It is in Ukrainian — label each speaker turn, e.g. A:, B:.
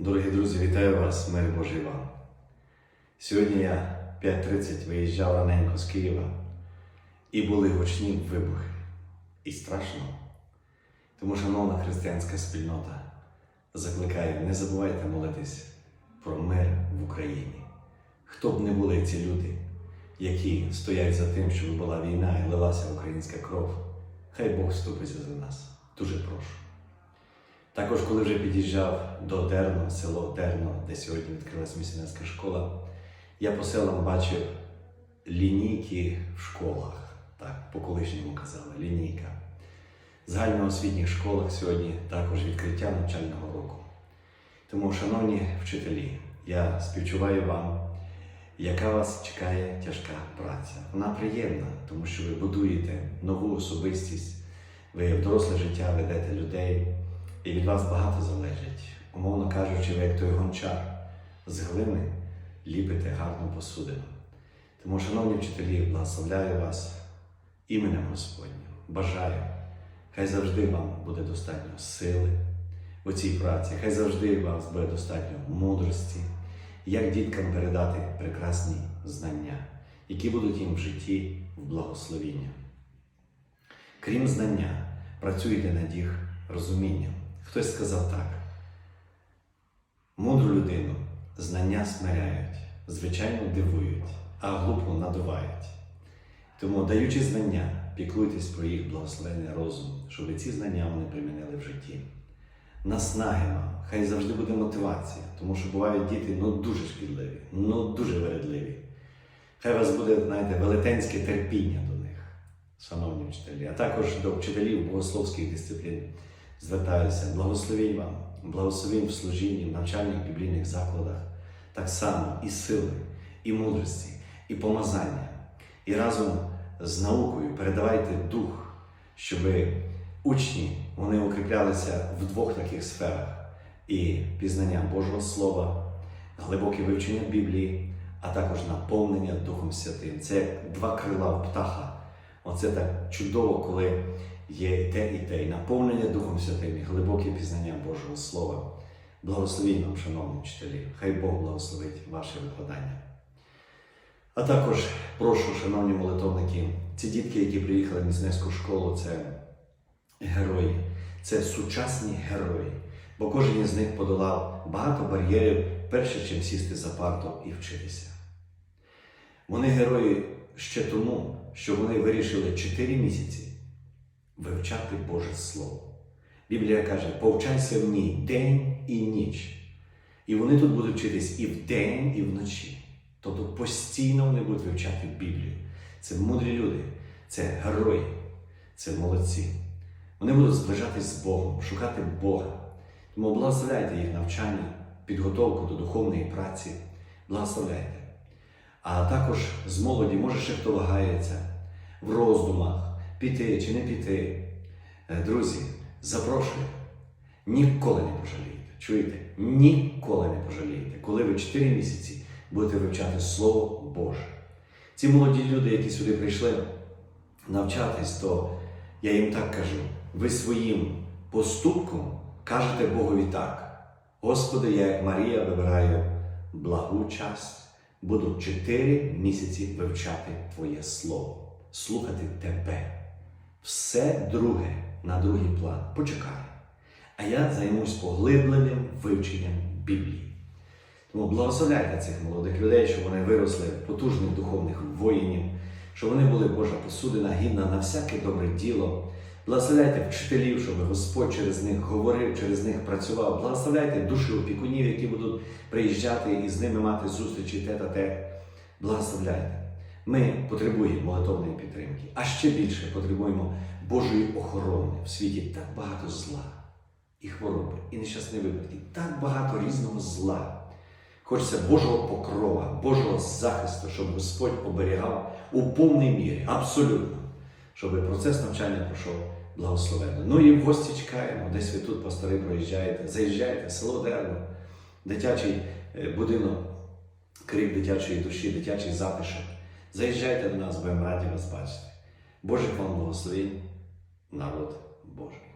A: Дорогі друзі, вітаю вас, мир Божий вам. Сьогодні я 5.30 виїжджав раненько з Києва і були гучні вибухи. І страшно. Тому, шановна християнська спільнота, закликаю, не забувайте молитись про мир в Україні. Хто б не були ці люди, які стоять за тим, щоб була війна і лилася українська кров, хай Бог вступиться за нас. Дуже прошу. Також, коли вже під'їжджав до Дерно, село Дерно, де сьогодні відкрилась місіонерська школа, я по селам бачив лінійки в школах, так, по колишньому казали, лінійка. В загальноосвітніх школах сьогодні також відкриття навчального року. Тому, шановні вчителі, я співчуваю вам, яка вас чекає тяжка праця. Вона приємна, тому що ви будуєте нову особистість, ви в доросле життя ведете людей. І від вас багато залежить. Умовно кажучи, ви як той гончар з глини ліпите гарну посудину. Тому, шановні вчителі, благословляю вас іменем Господнім. Бажаю, хай завжди вам буде достатньо сили у цій праці, хай завжди у вас буде достатньо мудрості, як діткам передати прекрасні знання, які будуть їм в житті в благословіння. Крім знання, працюйте над їх розумінням. Хтось сказав так: мудру людину знання смиряють, звичайно дивують, а глупу надувають. Тому, даючи знання, піклуйтесь про їх благословений розум, щоб ці знання вони примінили в житті. Наснаги вам, хай завжди буде мотивація, тому що бувають діти ну дуже шкідливі, ну дуже вередливі. Хай вас буде, знаєте, велетенське терпіння до них, шановні вчителі, а також до вчителів богословських дисциплін звертаюся, благословінь вам, благословінь в служінні, в навчальних біблійних закладах, так само і сили, і мудрості, і помазання. І разом з наукою передавайте дух, щоб учні вони укріплялися в двох таких сферах: і пізнання Божого Слова, глибоке вивчення Біблії, а також наповнення Духом Святим. Це як два крила птаха. Оце так чудово, коли є і те, і те, і наповнення Духом Святим, і глибоке пізнання Божого Слова. Благословіть вам, шановні вчителі, хай Бог благословить ваше викладання. А також прошу, шановні молитовники, ці дітки, які приїхали в міцнецьку школу, це герої, це сучасні герої, бо кожен із них подолав багато бар'єрів, перше чим сісти за парту і вчитися. Вони герої ще тому, що вони вирішили 4 місяці вивчати Боже Слово. Біблія каже, повчайся в ній день і ніч. І вони тут будуть вчитись і вдень, і вночі. Тобто постійно вони будуть вивчати Біблію. Це мудрі люди, це герої, це молодці. Вони будуть зближатись з Богом, шукати Бога. Тому благословляйте їх навчання, підготовку до духовної праці. Благословляйте. А також з молоді, може ще хто вагається в роздумах, піти чи не піти. Е, Друзі, запрошую, ніколи не пожалієте. Чуєте? Ніколи не пожалієте, коли ви 4 місяці будете вивчати Слово Боже. Ці молоді люди, які сюди прийшли навчатись, то я їм так кажу: ви своїм поступком кажете Богові так. Господи, я як Марія вибираю благу часть, буду 4 місяці вивчати Твоє Слово, слухати Тебе. Все друге на другий план. Почекай. А я займусь поглибленим вивченням Біблії. Тому благословляйте цих молодих людей, щоб вони виросли потужних духовних воїнів, щоб вони були Божа посудина, гідна на всяке добре діло. Благословляйте вчителів, щоб Господь через них говорив, через них працював. Благословляйте душі опікунів, які будуть приїжджати і з ними мати зустрічі те-та-те. Благословляйте. Ми потребуємо молитовної підтримки, а ще більше потребуємо Божої охорони. В світі так багато зла, і хвороби, і нещасні випадки, так багато різного зла. Хочеться Божого покрова, Божого захисту, щоб Господь оберігав у повній мірі, абсолютно, щоб процес навчання пройшов благословенно. Ну і в гості чекаємо, десь ви тут пастори проїжджаєте, заїжджаєте, село Дерно, дитячий е, будинок, крик дитячої душі, дитячий затишок. Заїжджайте до нас, будемо раді вас бачити. Божих вам благословень, народ Божий.